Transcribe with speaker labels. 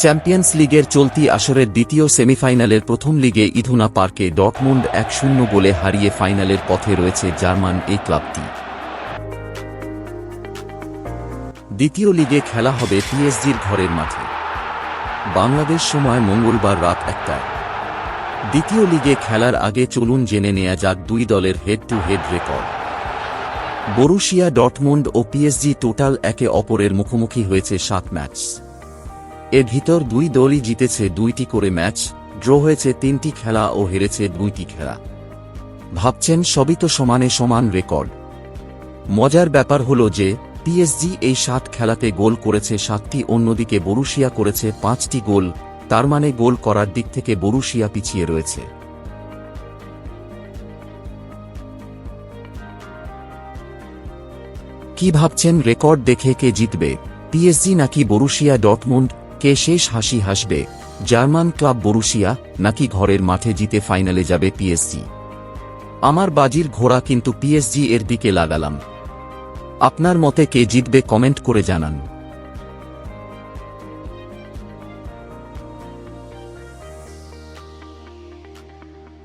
Speaker 1: Champions লিগের চলতি আসরের দ্বিতীয় সেমিফাইনালের প্রথম লিগে ইধুনা পার্কে ডটমুন্ড এক শূন্য গোলে হারিয়ে ফাইনালের পথে রয়েছে জার্মান এই ক্লাবটি। দ্বিতীয় লিগে খেলা হবে পিএসজির ঘরের মাঠে। বাংলাদেশ সময় মঙ্গলবার রাত একটায়। দ্বিতীয় লিগে খেলার আগে চলুন জেনে নেওয়া যাক দুই দলের head to head record. Borussia Dortmund O PSG total একে অপরের মুখোমুখি হয়েছে সাত ম্যাচ। এর ভিতর দুই দলই জিতেছে দুইটি করে ম্যাচ, ড্র হয়েছে তিনটি খেলা ও হেরেছে দুইটি খেলা। ভাবছেন সবই তো সমানে সমান রেকর্ড। মজার ব্যাপার হল যে পিএসজি এই সাত খেলাতে গোল করেছে সাতটি, অন্যদিকে বরুশিয়া করেছে পাঁচটি গোল, তার মানে গোল করার দিক থেকে বরুশিয়া পিছিয়ে রয়েছে। কি ভাবছেন রেকর্ড দেখে কে জিতবে? পিএসজি নাকি বরুশিয়া, ডটমুন্ড? কে শেষ হাসি হাসবে? জার্মান ক্লাব বরুশিয়া নাকি ঘরের মাঠে জিতে ফাইনালে যাবে পিএসজি আমার বাজির ঘোড়া কিন্তু পিএসজি এর দিকে লাগালাম। আপনার মতে কে জিতবে কমেন্ট করে জানান।